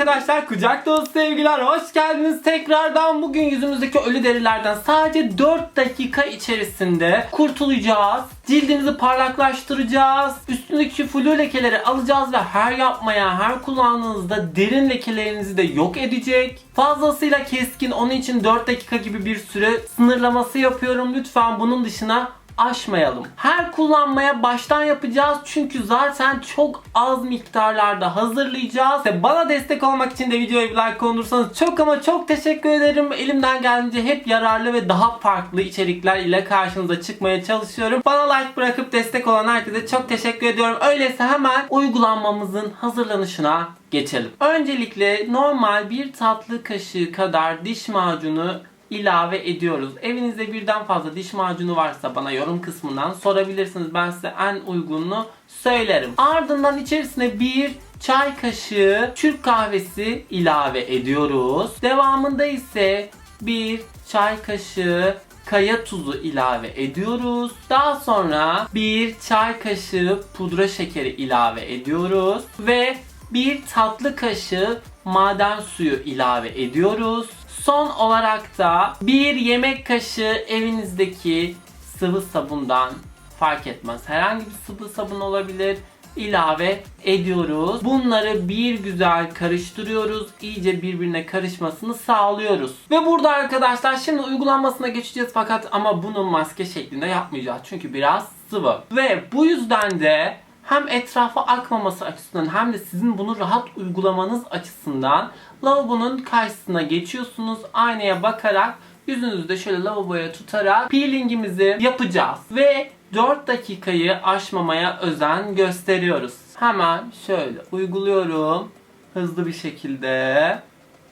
arkadaşlar, kucak dolusu sevgiler, hoş geldiniz tekrardan. Bugün yüzümüzdeki ölü derilerden sadece 4 dakika içerisinde kurtulacağız. Cildimizi parlaklaştıracağız. Üstündeki flu lekeleri alacağız ve her yapmaya, her kullandığınızda derin lekelerinizi de yok edecek. Fazlasıyla keskin, onun için 4 dakika gibi bir süre sınırlaması yapıyorum. Lütfen bunun dışına aşmayalım. Her kullanmaya baştan yapacağız çünkü zaten çok az miktarlarda hazırlayacağız. Ve bana destek olmak için de videoya bir like olursanız çok ama çok teşekkür ederim. Elimden geldiğince hep yararlı ve daha farklı içerikler ile karşınıza çıkmaya çalışıyorum. Bana like bırakıp destek olan herkese çok teşekkür ediyorum. Öyleyse hemen uygulanmamızın hazırlanışına geçelim. Öncelikle normal bir tatlı kaşığı kadar diş macunu ilave ediyoruz. Evinizde birden fazla diş macunu varsa bana yorum kısmından sorabilirsiniz. Ben size en uygununu söylerim. Ardından içerisine bir çay kaşığı Türk kahvesi ilave ediyoruz. Devamında ise bir çay kaşığı kaya tuzu ilave ediyoruz. Daha sonra bir çay kaşığı pudra şekeri ilave ediyoruz ve bir tatlı kaşığı maden suyu ilave ediyoruz. Son olarak da bir yemek kaşığı evinizdeki sıvı sabundan fark etmez. Herhangi bir sıvı sabun olabilir ilave ediyoruz. Bunları bir güzel karıştırıyoruz. İyice birbirine karışmasını sağlıyoruz. Ve burada arkadaşlar şimdi uygulanmasına geçeceğiz fakat ama bunu maske şeklinde yapmayacağız. Çünkü biraz sıvı. Ve bu yüzden de hem etrafa akmaması açısından hem de sizin bunu rahat uygulamanız açısından lavabonun karşısına geçiyorsunuz. Aynaya bakarak yüzünüzü de şöyle lavaboya tutarak peelingimizi yapacağız. Ve 4 dakikayı aşmamaya özen gösteriyoruz. Hemen şöyle uyguluyorum. Hızlı bir şekilde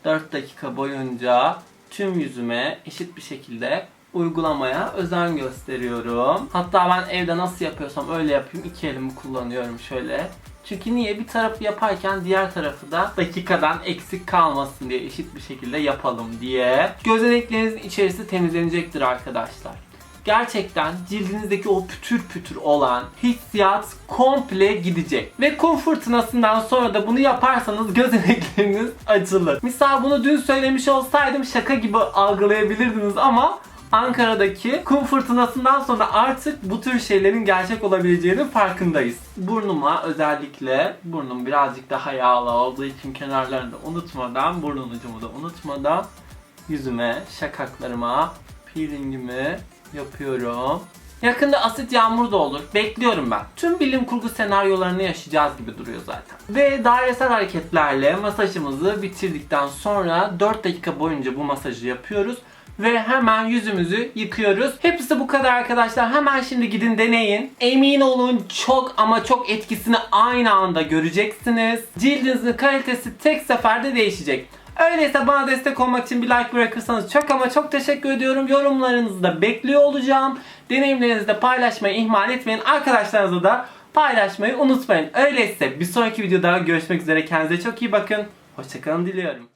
4 dakika boyunca tüm yüzüme eşit bir şekilde uygulamaya özen gösteriyorum. Hatta ben evde nasıl yapıyorsam öyle yapayım. İki elimi kullanıyorum şöyle. Çünkü niye? Bir tarafı yaparken diğer tarafı da dakikadan eksik kalmasın diye eşit bir şekilde yapalım diye. Gözeneklerinizin içerisi temizlenecektir arkadaşlar. Gerçekten cildinizdeki o pütür pütür olan hissiyat komple gidecek. Ve kum fırtınasından sonra da bunu yaparsanız gözenekleriniz açılır. Misal bunu dün söylemiş olsaydım şaka gibi algılayabilirdiniz ama Ankara'daki kum fırtınasından sonra artık bu tür şeylerin gerçek olabileceğinin farkındayız. Burnuma özellikle burnum birazcık daha yağlı olduğu için kenarlarını da unutmadan, burnun ucumu da unutmadan yüzüme, şakaklarıma peelingimi yapıyorum. Yakında asit yağmur da olur. Bekliyorum ben. Tüm bilim kurgu senaryolarını yaşayacağız gibi duruyor zaten. Ve dairesel hareketlerle masajımızı bitirdikten sonra 4 dakika boyunca bu masajı yapıyoruz ve hemen yüzümüzü yıkıyoruz. Hepsi bu kadar arkadaşlar. Hemen şimdi gidin deneyin. Emin olun çok ama çok etkisini aynı anda göreceksiniz. Cildinizin kalitesi tek seferde değişecek. Öyleyse bana destek olmak için bir like bırakırsanız çok ama çok teşekkür ediyorum. Yorumlarınızı da bekliyor olacağım. Deneyimlerinizi de paylaşmayı ihmal etmeyin. Arkadaşlarınızla da paylaşmayı unutmayın. Öyleyse bir sonraki videoda görüşmek üzere. Kendinize çok iyi bakın. Hoşçakalın diliyorum.